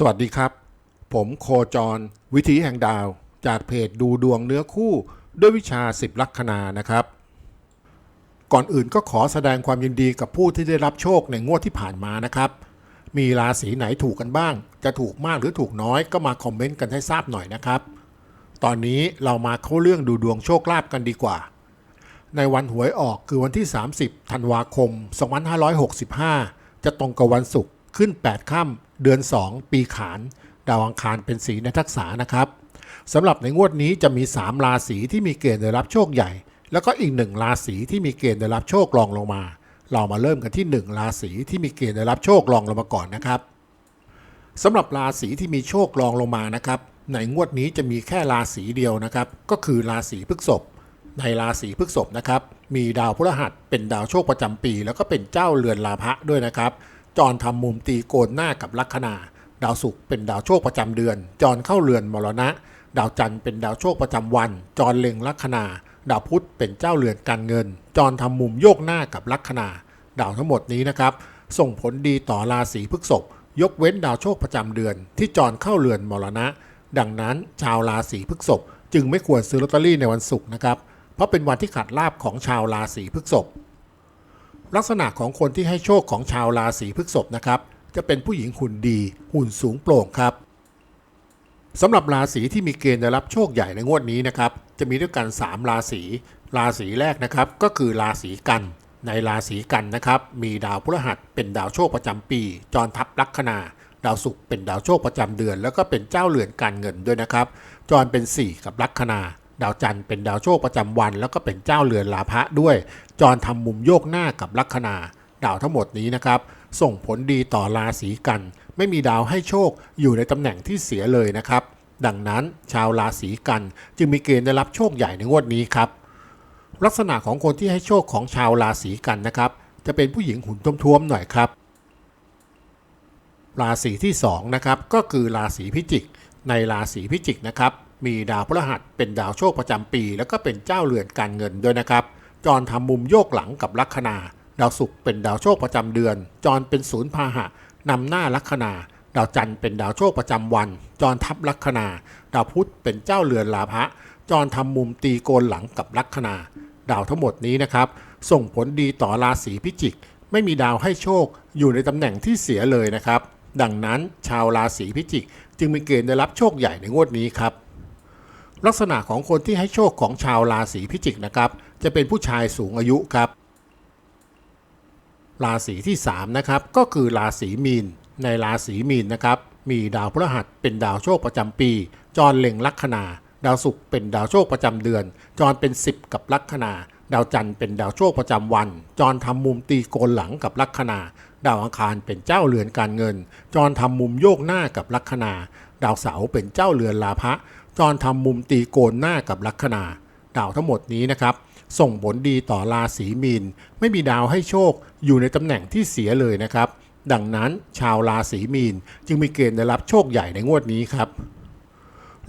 สวัสดีครับ ผมโคจร วิถีแห่งดาว จากเพจดูดวงเนื้อคู่ด้วยวิชาสิบลัคนานะครับ ก่อนอื่นก็ขอแสดงความยินดีกับผู้ที่ได้รับโชคในงวดที่ผ่านมานะครับ มีราศีไหนถูกกันบ้าง จะถูกมากหรือถูกน้อยก็มาคอมเมนต์กันให้ทราบหน่อยนะครับ ตอนนี้เรามาเข้าเรื่องดูดวงโชคลาภกันดีกว่า ในวันหวยออกคือวันที่ 30 ธันวาคม 2565 จะตรงกับวันศุกร์ ขึ้น 8 ค่ำเดือน 2 ปีขาน ดาวอังคารเป็นสีในทักษะนะครับสำหรับในงวดนี้จะมี 3 ราศีที่มีเกณฑ์ได้รับโชคใหญ่ แล้วก็อีกหนึ่งราศีที่มีเกณฑ์ได้รับโชครองลงมา เรามาเริ่มกันที่ 1 ราศีที่มีเกณฑ์ได้รับโชครองลงมาก่อนนะครับสำหรับราศีที่มีโชครองลงมานะครับในงวดนี้จะมีแค่ราศีเดียวนะครับ ก็คือราศีพฤษภในราศีพฤษภนะครับ มีดาวพฤหัสเป็นดาวโชคประจำปี แล้วก็เป็นเจ้าเรือนลาภะด้วยนะครับ จรทำมุมตีโกนหน้ากับลัคนา ดาวศุกร์เป็นดาวโชคประจำเดือน จรเข้าเรือนมรณะ ดาวจันทร์เป็นดาวโชคประจำวัน จรเล็งลัคนา ดาวพุธเป็นเจ้าเรือนการเงิน จรทำมุมโยกหน้ากับลัคนา ดาวทั้งหมดนี้นะครับ ส่งผลดีต่อราศีพฤษภยกเว้นดาวโชคประจำเดือน ที่จรเข้าเรือนมรณะ ดังนั้นชาวราศีพฤษภจึงไม่ควรซื้อลอตเตอรี่ในวันศุกร์นะครับเพราะเป็นวันที่ขาดลาบของชาวราศีพฤษภ ลักษณะของคนที่ให้โชคของชาวราศีพฤษภนะครับ จะเป็นผู้หญิงหุ่นดี หุ่นสูงโปร่งครับสำหรับราศีที่มีเกณฑ์ได้รับโชคใหญ่ในงวดนี้นะครับ จะมีด้วยกัน 3 ราศี ราศีแรกนะครับ ก็คือราศีกัน ในราศีกันนะครับ มีดาวพฤหัสเป็นดาวโชคประจำปี จรทับลัคนา ดาวศุกร์เป็นดาวโชคประจำเดือน แล้วก็เป็นเจ้าเรือนการเงินด้วยนะครับ จรเป็น 4 กับลัคนา ดาวจันทร์เป็นดาวโชคประจำวัน แล้วก็เป็นเจ้าเรือนลาภะด้วย จรทำมุมโยกหน้ากับลัคนาดาวทั้งหมดนี้นะครับ ส่งผลดีต่อราศีกัน ไม่มีดาวให้โชคอยู่ในตำแหน่งที่เสียเลยนะครับ ดังนั้นชาวราศีกันจึงมีเกณฑ์ได้รับโชคใหญ่ในงวดนี้ครับ ลักษณะของคนที่ให้โชคของชาวราศีกันนะครับ จะเป็นผู้หญิงหุ่นท้วมๆหน่อยครับ ราศีที่2นะครับก็คือราศีพิจิก ในราศีพิจิกนะครับ มีดาวพฤหัสเป็นดาวโชคประจำปี แล้วก็เป็นเจ้าเรือนการเงินด้วยนะครับ จรทำมุมโยกหลังกับลัคนา ดาวศุกร์เป็นดาวโชคประจำเดือน จรเป็นศูนย์พาหะนำหน้าลัคนา ดาวจันทร์เป็นดาวโชคประจำวัน จรทับลัคนา ดาวพุธเป็นเจ้าเรือนลาภะจรทำมุมตีโกนหลังกับลัคนา ดาวทั้งหมดนี้นะครับ ส่งผลดีต่อราศีพิจิก ไม่มีดาวให้โชคอยู่ในตำแหน่งที่เสียเลยนะครับ ดังนั้นชาวราศีพิจิก จึงมีเกณฑ์ได้รับโชคใหญ่ในงวดนี้ครับ ลักษณะของคนที่ให้โชคของชาวราศีพิจิกนะครับ จะเป็นผู้ชายสูงอายุครับ ราศีที่3นะครับก็คือราศีมีน ในราศีมีนนะครับ มีดาวพฤหัสเป็นดาวโชคประจำปี จรเล็งลัคนา ดาวศุกร์เป็นดาวโชคประจำเดือน จรเป็น 10 กับลัคนา ดาวจันทร์เป็นดาวโชคประจำวัน จรทำมุมตีโกนหลังกับลัคนา ดาวอังคารเป็นเจ้าเรือนการเงิน จรทำมุมโยกหน้ากับลัคนา ดาวเสาร์เป็นเจ้าเรือนลาภะ จรทำมุมตีโกนหน้ากับลัคนาดาวทั้งหมดนี้นะครับ ส่งผลดีต่อราศีมีน ไม่มีดาวให้โชคอยู่ในตำแหน่งที่เสียเลยนะครับ ดังนั้นชาวราศีมีน จึงมีเกณฑ์ได้รับโชคใหญ่ในงวดนี้ครับ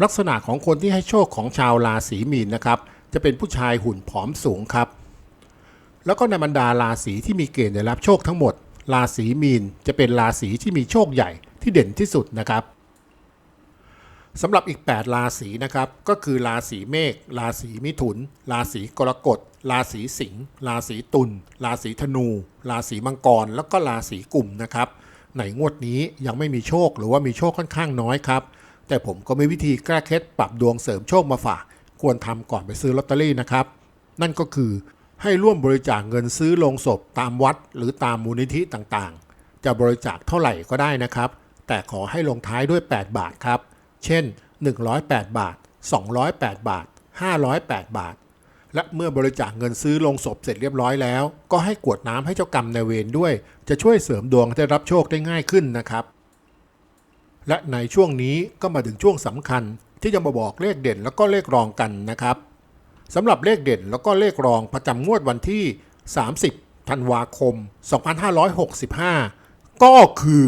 ลักษณะของคนที่ให้โชคของชาวราศีมีนนะครับ จะเป็นผู้ชายหุ่นผอมสูงครับ แล้วก็ในบรรดาราศีที่มีเกณฑ์ได้รับโชคทั้งหมด ราศีมีนจะเป็นราศีที่มีโชคใหญ่ที่เด่นที่สุดนะครับ สำหรับอีก 8 ราศีนะครับ ก็คือราศีเมษราศีมิถุน ราศีกรกฎ ราศีสิงห์ราศีตุลราศีธนู ราศีมังกร แล้วก็ราศีกุมนะครับในงวดนี้ยังไม่มีโชคหรือว่ามีโชคค่อนข้างน้อยครับ แต่ผมก็มีวิธีแก้เคล็ดปรับดวงเสริมโชคมาฝาก ควรทำก่อนไปซื้อลอตเตอรี่นะครับ นั่นก็คือให้ร่วมบริจาคเงินซื้อโลงศพตามวัด หรือตามมูลนิธิต่างๆ จะบริจาคเท่าไหร่ก็ได้นะครับ แต่ขอให้ลงท้ายด้วย 8 บาทครับ เช่น 108 บาท 208 บาท 508 บาท และเมื่อบริจาคเงินซื้อลงศพเสร็จเรียบร้อยแล้ว ก็ให้กวดน้ำให้เจ้ากรรมนายเวรด้วย จะช่วยเสริมดวงได้รับโชคได้ง่ายขึ้นนะครับ และในช่วงนี้ก็มาถึงช่วงสำคัญที่จะมาบอกเลขเด่นแล้วก็เลขรองกันนะครับสำหรับเลขเด่นแล้วก็เลขรองประจำงวดวันที่ 30 ธันวาคม 2565 ก็คือ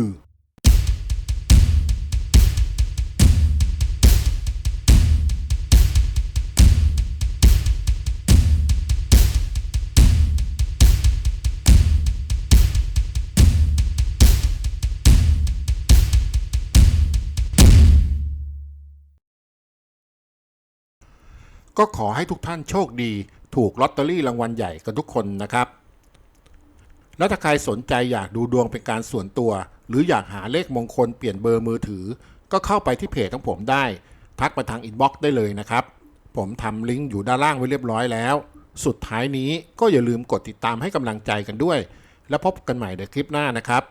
ก็ขอให้ทุกท่านโชคดี ถูกลอตเตอรี่รางวัลใหญ่กันทุกคนนะครับ แล้วถ้าใครสนใจอยากดูดวงเป็นการส่วนตัว หรืออยากหาเลขมงคลเปลี่ยนเบอร์มือถือ ก็เข้าไปที่เพจของผมได้ ทักมาทางอินบ็อกซ์ได้เลยนะครับ ผมทำลิงก์อยู่ด้านล่างไว้เรียบร้อยแล้ว สุดท้ายนี้ก็อย่าลืมกดติดตามให้กำลังใจกันด้วย แล้วพบกันใหม่ในคลิปหน้านะครับ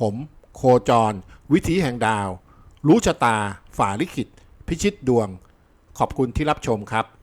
ผมโคจร วิถีแห่งดาว รู้ชะตา ฝ่าลิขิต พิชิตดวง ขอบคุณที่รับชมครับ